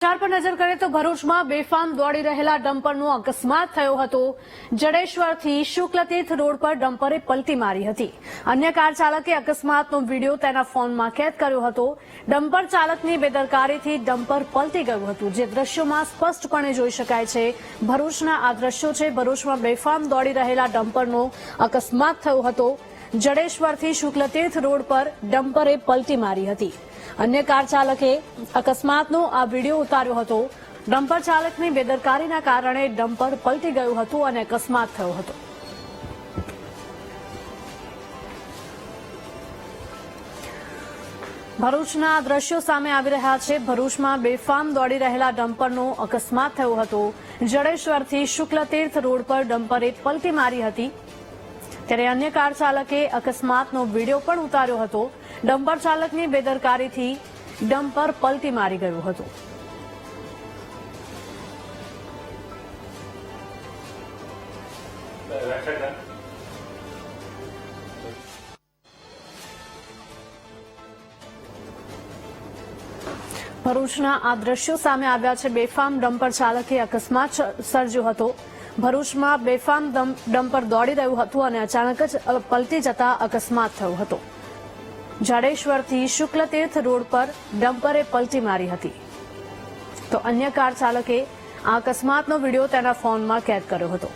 ચાર પર નજર કરીએ તો ભરૂચમાં બેફામ દોડી રહેલા ડમ્પરનો અકસ્માત થયો હતો. જડેશ્વરથી શુક્લતીર્થ રોડ પર ડમ્પરે પલટી મારી હતી. અન્ય કાર ચાલકે અકસ્માતનો વીડિયો તેના ફોનમાં કેદ કર્યો હતો. ડમ્પર ચાલકની બેદરકારીથી ડમ્પર પલટી ગયું હતું. જે દ્રશ્યોમાં સ્પષ્ટપણે જોઈ શકાય છે. ભરૂચના આ દ્રશ્યો છે. ભરૂચમાં બેફામ દોડી રહેલા ડમ્પરનો અકસ્માત થયો હતો. જડેશ્વરથી શુક્લતીર્થ રોડ પર ડમ્પરે પલટી મારી હતી. અન્ય કાર ચાલકે અકસ્માતનો આ વીડિયો ઉતાર્યો હતો. ડમ્પર ચાલકની બેદરકારીના કારણે ડમ્પર પલટી ગયું હતું અને અકસ્માત થયો હતો. ભરૂચના દ્રશ્યો સામે આવી રહ્યા છે. ભરૂચમાં બેફામ દોડી રહેલા ડમ્પરનો અકસ્માત થયો હતો. જડેશ્વરથી શુક્લતીર્થ રોડ પર ડમ્પરે પલટી મારી હતી. ત્યારે અન્ય કાર ચાલકે અકસ્માતનો વીડિયો પણ ઉતાર્યો હતો. ડમ્પર ચાલકની બેદરકારીથી ડમ્પર પલટી મારી ગયું હતું. ભરૂચના આ દ્રશ્યો સામે આવ્યા છે. બેફામ ડમ્પર ચાલકે અકસ્માત સર્જ્યો હતો. ભરૂચમાં બેફામ ડમ ડમ્પર દોડી રહ્યું હતું અને અચાનક જ પલટી જતા અકસ્માત થયો હતો. જાડેશ્વરથી શુક્લતીર્થ રોડ પર ડમ્પરે પલટી મારી હતી. તો અન્ય કાર ચાલકે આ અકસ્માતનો વીડિયો તેના ફોનમાં કેદ કર્યો હતો.